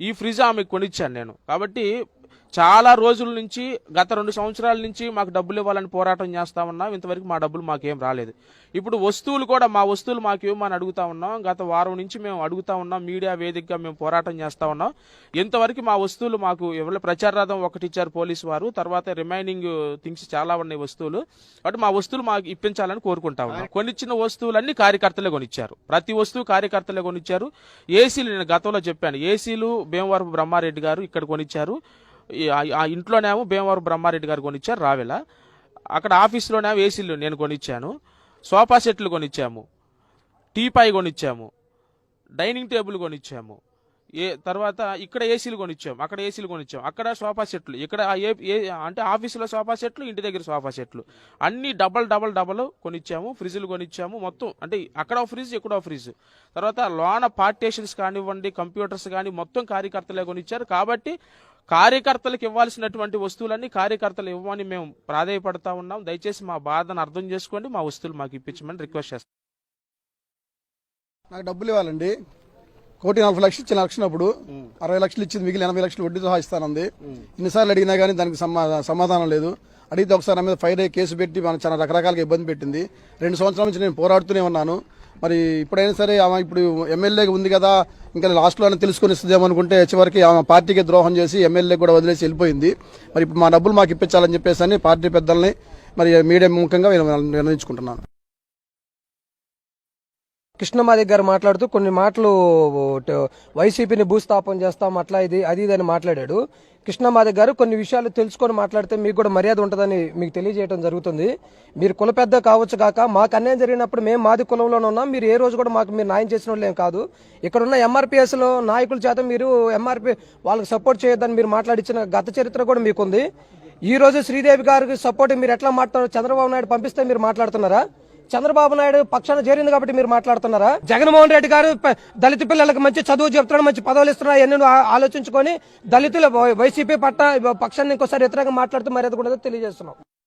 ఈ ఫ్రిడ్జ్ ఆమెకు కొనిచ్చాను నేను. కాబట్టి చాలా రోజుల నుంచి గత రెండు సంవత్సరాల నుంచి మాకు డబ్బులు ఇవ్వాలని పోరాటం చేస్తా ఉన్నాం. ఇంతవరకు మా డబ్బులు మాకేం రాలేదు. ఇప్పుడు వస్తువులు కూడా మా వస్తువులు మాకు ఇవ్వమని అడుగుతా ఉన్నాం. గత వారం నుంచి మేము అడుగుతా ఉన్నాం. మీడియా వేదికగా మేము పోరాటం చేస్తా ఉన్నాం. ఇంతవరకు మా వస్తువులు మాకు ఎవరి ప్రచార రథం ఒకటి ఇచ్చారు పోలీసు వారు. తర్వాత రిమైనింగ్ థింగ్స్ చాలా ఉన్నాయి వస్తువులు. కాబట్టి మా వస్తువులు మాకు ఇప్పించాలని కోరుకుంటా ఉన్నాం. కొనిచ్చిన వస్తువులన్నీ కార్యకర్తలే కొనిచ్చారు. ప్రతి వస్తువు కార్యకర్తలే కొనిచ్చారు. ఏసీలు నేను గతంలో చెప్పాను. ఏసీలు భీమవరపు బ్రహ్మారెడ్డి గారు ఇక్కడ కొనిచ్చారు. ఆ- ఇంట్లోనేమో భీమవరం బ్రహ్మారెడ్డి గారు కొనిచ్చారు రావెల. అక్కడ ఆఫీస్లోనేమో ఏసీలు నేను కొనిచ్చాను. సోఫా సెట్లు కొనిచ్చాము. టీపాయ్ కొనిచ్చాము. డైనింగ్ టేబుల్ కొనిచ్చాము. ఏ తర్వాత ఇక్కడ ఏసీలు కొనిచ్చాము అక్కడ ఏసీలు కొనిచ్చాము. అక్కడ సోఫా సెట్లు ఇక్కడ ఏ ఏ- అంటే ఆఫీసులో సోఫా సెట్లు ఇంటి దగ్గర సోఫా సెట్లు. అన్ని డబల్ డబల్ డబల్ కొనిచ్చాము ఫ్రిడ్జ్లు కొనిచ్చాము మొత్తం. అంటే అక్కడ ఫ్రిడ్జ్ ఇక్కడ ఫ్రిడ్జ్ తర్వాత లోన పార్టేషన్స్ కానివ్వండి కంప్యూటర్స్ కానీ మొత్తం కార్యకర్తలే కొనిచ్చారు. కాబట్టి కార్యకర్తలకు ఇవ్వాల్సినటువంటి వస్తువులన్నీ కార్యకర్తలు ఇవ్వమని మేము ప్రాధాయపడతా ఉన్నాం. దయచేసి మా బాధను అర్థం చేసుకోండి. మా వస్తువులు మాకు ఇప్పించమని రిక్వెస్ట్ చేస్తాం. నాకు డబ్బులు ఇవ్వాలండి. కోటి నలభై లక్షలు ఇచ్చిన లక్షణప్పుడు అరవై లక్షలు ఇచ్చింది మిగిలిన ఎనభై లక్షలు వడ్డీ సహా ఇస్తానంది. ఇన్నిసార్లు అడిగినా కానీ దానికి సమా- సమాధానం లేదు. అడిగితే ఒకసారి నా మీద ఫైర్ అయ్యి కేసు పెట్టి మనం చాలా రకరకాలుగా ఇబ్బంది పెట్టింది. రెండు సంవత్సరాల నుంచి నేను పోరాడుతూనే ఉన్నాను. మరి ఇప్పుడైనా సరే ఆమె ఇప్పుడు ఎమ్మెల్యేగా ఉంది కదా ఇంకా లాస్ట్లో తెలుసుకొని ఇస్తుందేమో అనుకుంటే చివరికి ఆమె పార్టీకి ద్రోహం చేసి ఎమ్మెల్యే కూడా వదిలేసి వెళ్ళిపోయింది. మరి ఇప్పుడు మా డబ్బులు మాకు ఇప్పించాలని చెప్పేసి అని పార్టీ పెద్దల్ని మరి మీడియా ముఖంగా నేను నిర్ణయించుకుంటున్నాను కృష్ణమాదిక్ గారు మాట్లాడుతూ కొన్ని మాటలు వైసీపీని భూస్థాపన చేస్తాం అట్లా ఇది అది ఇది అని మాట్లాడాడు. కృష్ణమాదిక్ గారు కొన్ని విషయాలు తెలుసుకొని మాట్లాడితే మీకు కూడా మర్యాద ఉంటుందని మీకు తెలియజేయడం జరుగుతుంది. మీరు కుల పెద్ద కావచ్చు కాక మాకు అన్యాయం జరిగినప్పుడు మేము మాది కులంలోనే ఉన్నాం మీరు ఏ రోజు కూడా మాకు మీరు న్యాయం చేసిన వాళ్ళు ఏం కాదు. ఇక్కడ ఉన్న ఎంఆర్పిఎస్లో నాయకుల చేత మీరు ఎంఆర్పి వాళ్ళకి సపోర్ట్ చేయొద్దని మీరు మాట్లాడించిన గత చరిత్ర కూడా మీకుంది. ఈ రోజు శ్రీదేవి గారికి సపోర్ట్ మీరు ఎట్లా మాట్లాడుతున్నారు చంద్రబాబు నాయుడు పంపిస్తే మీరు మాట్లాడుతున్నారా? చంద్రబాబు నాయుడు పక్షాన చేరింది కాబట్టి మీరు మాట్లాడుతున్నారా? జగన్మోహన్ రెడ్డి గారు దళిత పిల్లలకు మంచి చదువు చెప్తున్నాడు మంచి పదవులు ఇస్తున్నాడు ఎన్నో ఆలోచించుకొని దళితుల వై- వైసీపీ పట్ల పక్షాన్ని ఇంకోసారి వ్యతిరేకంగా మాట్లాడుతూ మర్యాద కూడా తెలియజేస్తున్నాం